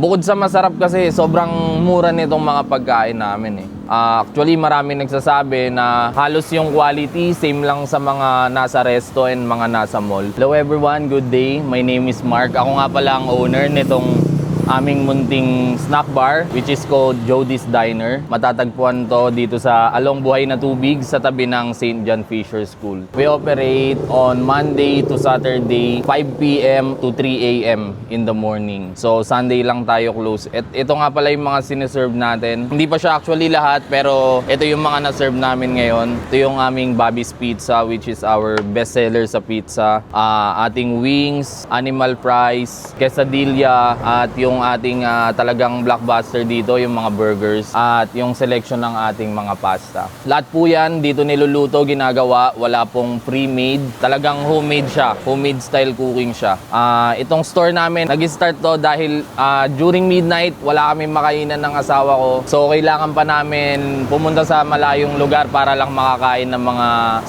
Bukod sa masarap kasi, sobrang mura nitong mga pagkain namin eh. Ah, actually, marami nagsasabi na halos yung quality same lang sa mga nasa resto and mga nasa mall. Hello everyone, good day. My name is Mark. Ako nga pala ang owner nitong aming munting snack bar which is called Jody's Diner. Matatagpuan to dito sa Along Buhay na Tubig sa tabi ng St. John Fisher School. We operate on Monday to Saturday 5 p.m. to 3 a.m. in the morning. So Sunday lang tayo close. Et ito nga pala yung mga sineserve natin. Hindi pa siya actually lahat pero ito yung mga na-serve namin ngayon. Ito yung aming Bobby's Pizza which is our best seller sa pizza. Ah, ating wings, animal fries, quesadilla at yung ating ah, talagang blockbuster dito, yung mga burgers at yung selection ng ating mga pasta. Lahat po yan dito niluluto, ginagawa, wala pong pre-made. Talagang homemade siya, homemade style cooking siya. Ah, itong store namin, nag-start to dahil ah, during midnight, wala kami makainan ng asawa ko. So kailangan pa namin pumunta sa malayong lugar para lang makakain ng mga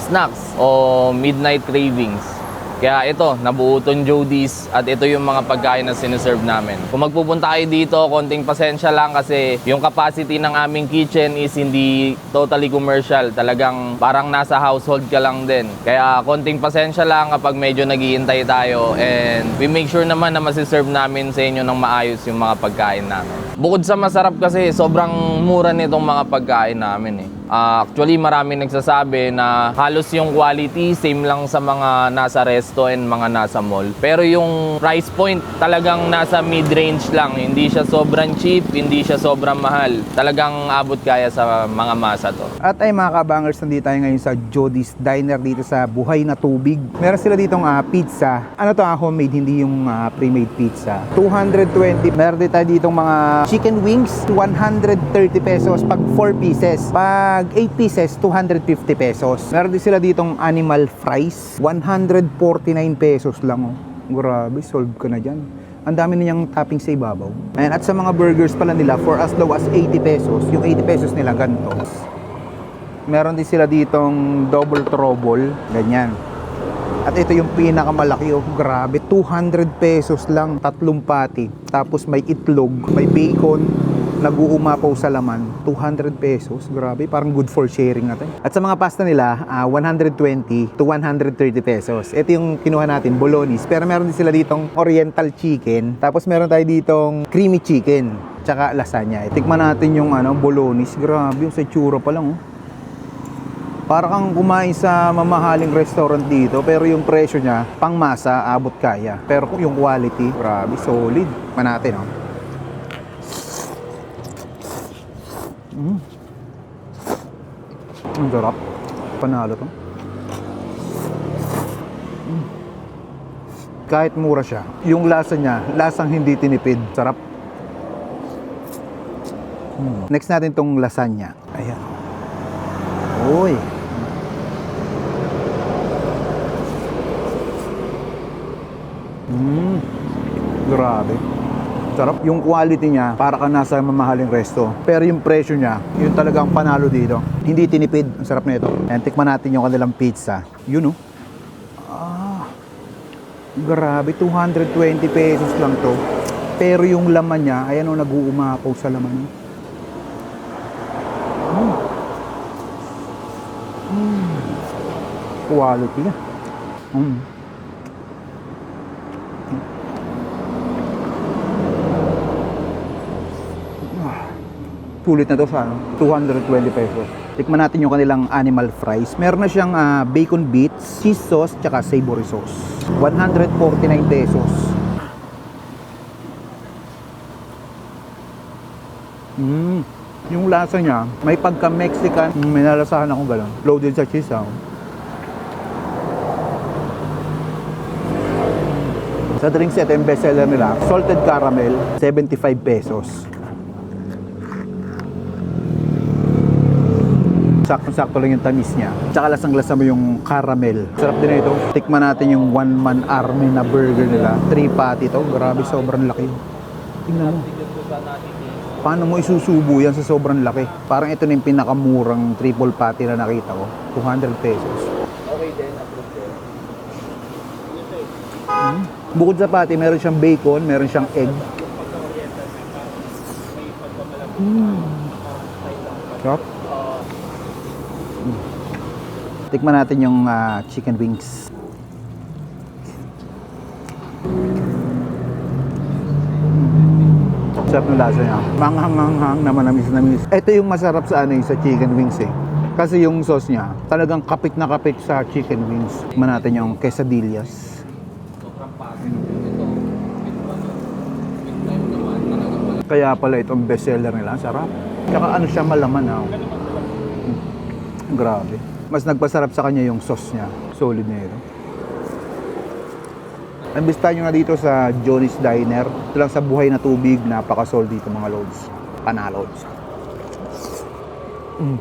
snacks o midnight cravings. Kaya ito, nabuo tong Jody's at ito yung mga pagkain na sineserve namin. Kung magpupunta kayo dito, konting pasensya lang kasi yung capacity ng aming kitchen is hindi totally commercial. Talagang parang nasa household ka lang din. Kaya konting pasensya lang kapag medyo naghihintay tayo and we make sure naman na masiserve namin sa inyo ng maayos yung mga pagkain namin. Bukod sa masarap kasi, sobrang mura nitong mga pagkain namin eh. Ah, actually, marami nagsasabi na halos yung quality same lang sa mga nasa resto and mga nasa mall. Pero yung price point talagang nasa mid-range lang. Hindi siya sobrang cheap, hindi siya sobrang mahal. Talagang abot kaya sa mga masa to. At ay mga kabangers, nandito tayo ngayon sa Jody's Diner dito sa Buhay na Tubig. Meron sila ditong ah, pizza. Ano to, ah, homemade, hindi yung ah, pre-made pizza. 220. Meron din tayo ditong mga chicken wings, 130 pesos pag 4 pieces. Pag 8 pieces, 250 pesos. Meron din sila ditong animal fries, 149 pesos lang. Oh. Grabe, solve ka na dyan. Ang dami niyang topping sa ibabaw. Ayan, at sa mga burgers pala nila, for as low as 80 pesos, yung 80 pesos nila ganito. Meron din sila ditong double trouble, ganyan. At ito yung pinakamalaki, oh, grabe, 200 pesos lang, tatlong pati. Tapos may itlog, may bacon, nag-uumapaw sa laman, 200 pesos. Grabe, parang good for sharing natin. At sa mga pasta nila, ah, 120 to 130 pesos. Ito yung kinuha natin, bolognese. Pero meron din sila ditong oriental chicken. Tapos meron tayo ditong creamy chicken. Tsaka lasagna. Tikman natin yung ano, bolognese. Grabe, yung sa tsura pa lang, oh. Para kang kumain sa mamahaling restaurant dito pero yung presyo niya pang masa abot kaya. Pero yung quality, grabe, solid. Man natin, oh. Mm. Ang sarap. Panalo to. Mm. Kahit mura siya, yung lasa niya, lasang hindi tinipid. Sarap. Mm. Next natin tong lasagna. Ayan. Uy. Mm. Grabe. Sarap. Yung quality niya, para ka nasa mamahaling resto. Pero yung presyo niya, yun talagang panalo dito. Hindi tinipid. Ang sarap nito. Ayan, tikman natin yung kanilang pizza. Yun oh. Ah. Grabe, 220 pesos lang to. Pero yung laman niya, ayan oh, nag-uumapaw sa laman. Mm. Mm. Quality. Mm. Sulit na to sa ano, 220 pesos. Tikman natin yung kanilang animal fries. Meron na siyang ah, bacon bits, cheese sauce, tsaka savory sauce. 149 pesos. Mm. Yung lasa niya, may pagka-Mexican. Mm, may nalasahan ako gano'n. Loaded sa cheese, ah. Sa drinks, ito yung bestseller nila. Salted caramel, 75 pesos. Sakto-sakto lang yung tamis niya. Tsaka lasang-lasa mo yung caramel. Sarap din ito. Tikman natin yung one-man army na burger nila. Three patty to. Grabe, sobrang laki. Tingnan mo. Paano mo isusubo yan sa sobrang laki? Parang ito na yung pinakamurang triple patty na nakita ko. 200 pesos. Okay din, approved din. Bukod sa patty, meron siyang bacon, meron siyang egg. Sarap. Tikman natin yung ah, chicken wings. Sarap ng lasa niya. Manghang-manghang na manamis namis. Ito yung masarap sa ano yung sa chicken wings eh. Kasi yung sauce niya, talagang kapit na kapit sa chicken wings. Tikman natin yung quesadillas. Kaya pala itong bestseller nila. Sarap. Tsaka ano siya malaman ah. Mm. Grabe. Mas nagpasarap sa kanya yung sauce niya. Solid na ito. Nambista nyo na dito sa Johnny's Diner. Ito lang sa buhay na tubig. Napaka-sold dito mga loads. Panalods. Mm.